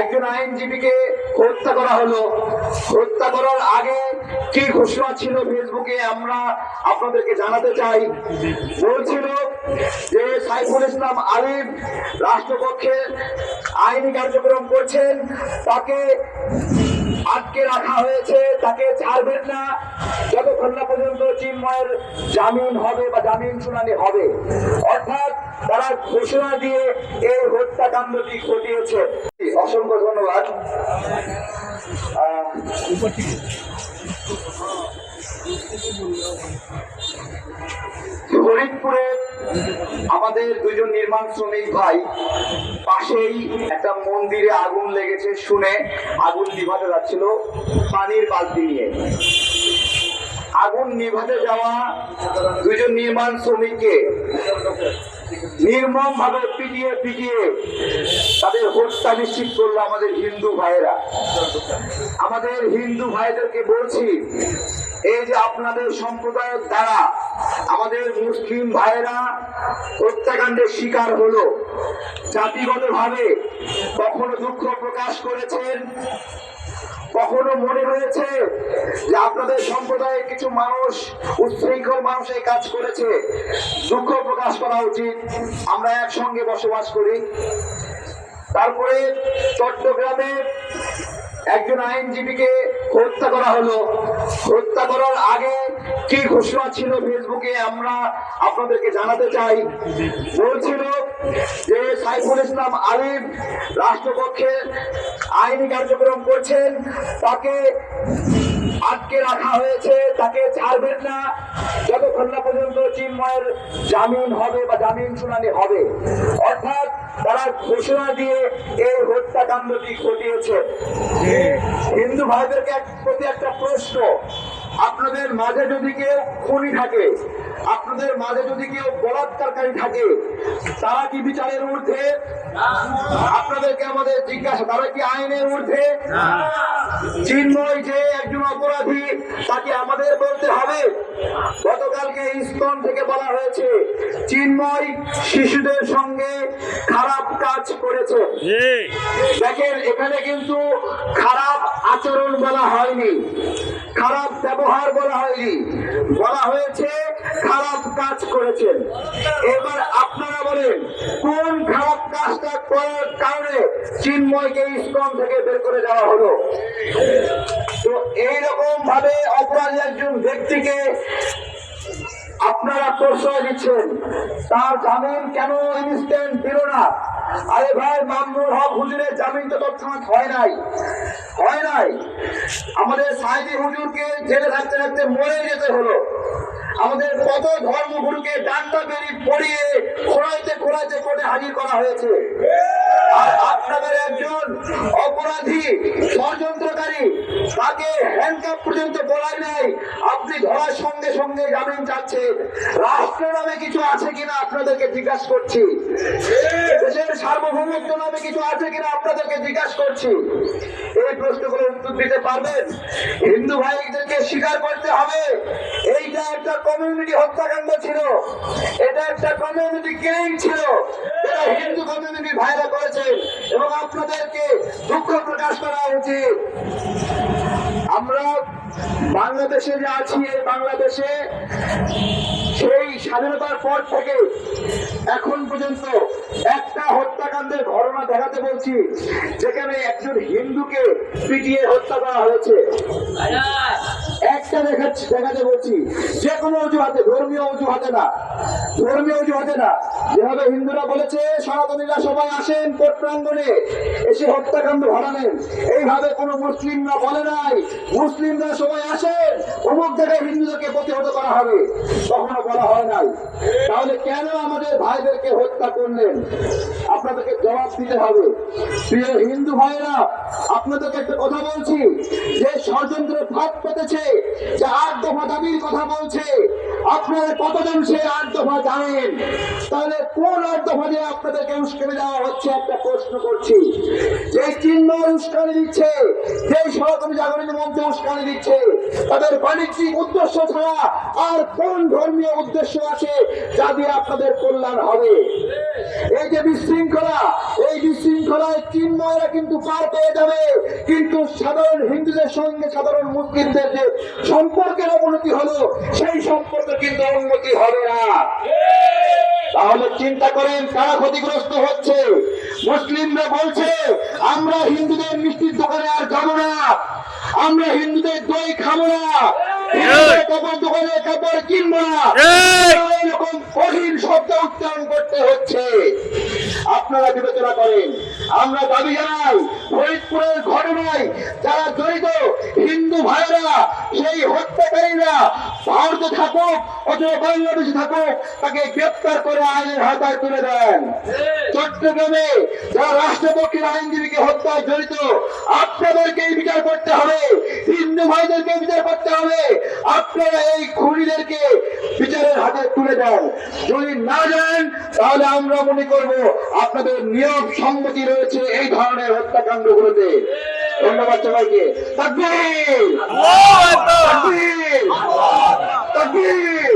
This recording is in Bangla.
একজন আইনজীবীকে হত্যা করা হলো। হত্যা করার আগে কি ঘোষণা ছিল ফেসবুকে আমরা আপনাদেরকে জানাতে চাই। বলছিল যে সাইফুল ইসলাম আলিম রাষ্ট্রপক্ষে আইনি কার্যক্রম করছেন, তাকে আটকে রাখা হয়েছে, তাকে ছাড়বেন না। যতক্ষণ না পর্যন্ত চিন্ময়ের জামিন হবে বা জামিন শুনানি হবে। অর্থাৎ তারা ঘোষণা দিয়ে এই হত্যাকাণ্ডটি ঘটিয়েছে। অসংখ্য ধন্যবাদ। ফরিদপুরে আমাদের দুজন নির্মাণ শ্রমিক ভাই পাশেই একটা মন্দিরে আগুন লেগেছে শুনে আগুন নিভাতে যাচ্ছিল পানির বালতি নিয়ে। আগুন নিভাতে যাওয়া দুজন নির্মাণ শ্রমিককে নির্মম ভাবে পিটিয়ে পিটিয়ে তাদের হত্যা নিশ্চিত করল আমাদের হিন্দু ভাইয়েরা। আমাদের হিন্দু ভাইদেরকে বলছি, এই যে আপনাদের সম্প্রদায়ের দ্বারা আমাদের মুসলিম ভাইয়েরা হত্যাকাণ্ডের শিকার হলো জাতিগত ভাবে কখনো দুঃখ প্রকাশ করেছেন? কখনো মনে হয়েছে যে আপনাদের সম্প্রদায়ের কিছু মানুষ, উচ্ছৃঙ্খল মানুষ এই কাজ করেছে? দুঃখ প্রকাশ করা উচিত। আমরা একসঙ্গে বসবাস করি। তারপরে চট্টগ্রামে একজন আইনজীবীকে হত্যা করা হলো। হত্যা করার আগে কি ঘোষণা ছিল ফেসবুকে আমরা আপনাদেরকে জানাতে চাই। বলছিল যে সাইফুল ইসলাম আলিম রাষ্ট্রপক্ষে আইনি কার্যক্রম করছেন, তাকে আটকে রাখা হয়েছে, তাকে ছাড়বেন না, যতক্ষণ না পর্যন্ত চিন্ময়ের জামিন হবে বা জামিন শুনানি হবে। অর্থাৎ তারা ঘোষণা দিয়ে এই হত্যাকাণ্ডটি ঘটিয়েছে। হিন্দু ভাইদেরকে প্রতি একটা প্রশ্ন আপনাদের মাঝে যদি কেউ খুনি থাকে আপনাদের মাঝে যদি কেউ বলাৎকারী থাকে তারা কি বিচারের ঊর্ধ্বে? আপনাদেরকে আমাদের জিজ্ঞাসা তারা কি আইনের ঊর্ধ্বে? চিন্ময় যে অপরাধী তাকে আমাদের বলতে হবে। গতকালকে ইস্কন থেকে বলা হয়েছে চিন্ময় শিশুদের সঙ্গে খারাপ কাজ করেছে। দেখেন এখানে কিন্তু খারাপ আচরণ বলা হয়নি। খারাপ ব্যবহার বলা হয়নি। বলা হয়েছে খারাপ কাজ করেছেন। এবার আপনারা বলেন কোন করার কারণে চিন্ময়কে ইস্কন থেকে বের করে দেওয়া হলো। তো এইরকম ভাবে অপরাধী একজন ব্যক্তিকে আপনারা প্রশ্রয় দিচ্ছেন। তার জামিন কেন ইনস্ট্যান্ট দিল না? আরে ভাই, মামুনুল হক হুজুরের জামিন তো তৎক্ষণাৎ হয় নাই। হয় নাই। আমাদের সাইদি হুজুরকে জেলে থাকতে থাকতে মরে যেতে হলো। আমাদের কত ধর্মগুরুকে ডান্ডা বেরি পড়িয়ে খোলাইতে খোলাইতে কোর্টে হাজির করা হয়েছে। আর আপনাদের একজন অপরাধী ষড়যন্ত্রকারী তাকে হ্যান্ডকাপ পর্যন্ত বলাই নাই। আপনি ধরার সঙ্গে সঙ্গে জামিন চাচ্ছেন। রাষ্ট্র নামে কিছু আছে কিনা আপনাদেরকে জিজ্ঞাসা করছি। সার্বভৌমত্ব নামে কিছু আছে কিনা আপনাদেরকে জিজ্ঞাসা করছি। এই প্রশ্নগুলো উত্তর দিতে পারবেন। হিন্দু ভাইদেরকে স্বীকার করতে হবে। এইটা একটা কমিউনিটি হত্যাকাণ্ড ছিল। এটা একটা কমিউনিটি কিলিং ছিল। এটা হিন্দু কমিউনিটি ভাইরা করেছেন এবং আপনাদেরকে দুঃখ প্রকাশ করা উচিত। আমরা বাংলাদেশে যে আছি, এই বাংলাদেশে সেই স্বাধীনতার পর থেকে এখন পর্যন্ত একটা হত্যাকাণ্ডের ঘটনা দেখাতে বলছি, যেখানে একজন হিন্দুকে পিটিয়ে হত্যা করা হয়েছে। দেখাতে বলছি, যে কোনো অজুহাতে, ধর্মীয় অজুহাতে না, ধর্মীয় অজুহাতে না। যেভাবে হিন্দুরা বলেছে, সনাতনীরা সবাই আসেন কোর্ট এসে হত্যাকাণ্ড ঘটালেন এইভাবে কোনো মুসলিমরা বলে নাই, মুসলিমরা সবাই আসেন, অমুক জায়গায় হিন্দুদেরকে প্রতিহত করা হবে। কখনো বলা হয় নাই। তাহলে কেন আমাদের ভাইদেরকে হত্যা করলেন? আপনাদেরকে জবাব দিতে হবে। প্রিয় হিন্দু ভাইরা আপনাদেরকে একটা কথা বলছি, যে ষড়যন্ত্র ফাঁদ পেতেছে, যে আট দফা দাবির কথা বলছে। আপনারা কতজন সেই আট দফা জানেন, তাহলে কোন আট দফা দিয়ে আপনাদেরকে উস্কানি দেওয়া হচ্ছে? একটা প্রশ্ন করছি। যে চিহ্ন উস্কানি দিচ্ছে যে সনাতনী জাগরণী মঞ্চে উস্কানি দিচ্ছে, তাদের বাণিজ্যিক উদ্দেশ্য ছাড়া আর কোন ধর্মীয় উদ্দেশ্য আছে যা দিয়ে আপনাদের কল্যাণ হবে? এই যে বিশৃঙ্খলা, এই বিশৃঙ্খলায় চিহ্ন সময়টা কিন্তু পার পেয়ে যাবে। কিন্তু সাধারণ হিন্দুদের সঙ্গে সাধারণ মুসলিমদের যে সম্পর্কের অবনতি হলো, সেই সম্পর্কে কিন্তু উন্নতি হবে না। তাহলে চিন্তা করেন কারা ক্ষতিগ্রস্ত হচ্ছে? মুসলিমরা বলছে আমরা হিন্দুদের মিষ্টির দোকানে আর যাব না। আমরা হিন্দুদের দই খাব না। কাপড় দোকানে কাপড় কিনবো না। এরকম কঠিন শব্দ উচ্চারণ করতে হচ্ছে। আপনারা বিবেচনা করেন। আমরা দাবি জানাই, ফরিদপুরের ঘটনায় যারা জড়িত হিন্দু ভাইরা সেই হত্যাকারীরা ভারতে থাকুক অথবা বাংলাদেশে থাকুক, তাকে গ্রেপ্তার করে আইনের হাতায় তুলে দেন। চট্টগ্রামে যারা রাষ্ট্রপক্ষের আইনজীবীকে হত্যায় জড়িত, আপনাদেরকেই বিচার করতে হবে, হিন্দু ভাইদেরকে বিচার করতে হবে। আপনারা এই খুনিদেরকে বিচারের হাতে তুলে দেন। যদি না যান তাহলে আমরা মনে করব আপনাদের নিয়ম সম্মতি রয়েছে এই ধরনের হত্যাকাণ্ড গুলোতে ধন্যবাদ সবাইকে। তাকবীর! তাকবীর! তাকবীর!